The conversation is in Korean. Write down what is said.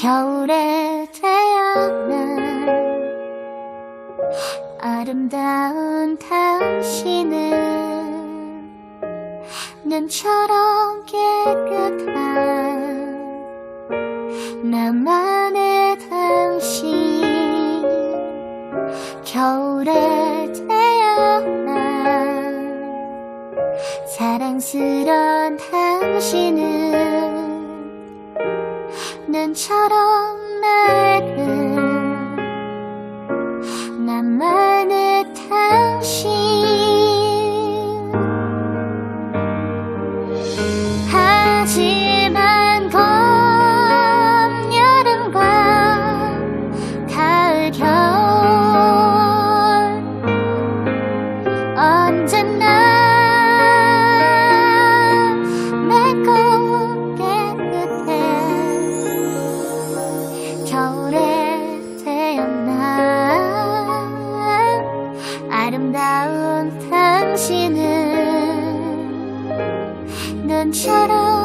겨울에 태어난 아름다운 당신은 눈처럼 깨끗한 나만의 당신. 겨울에 태어난 사랑스런 당신은 눈처럼 나만의 And Moonshadow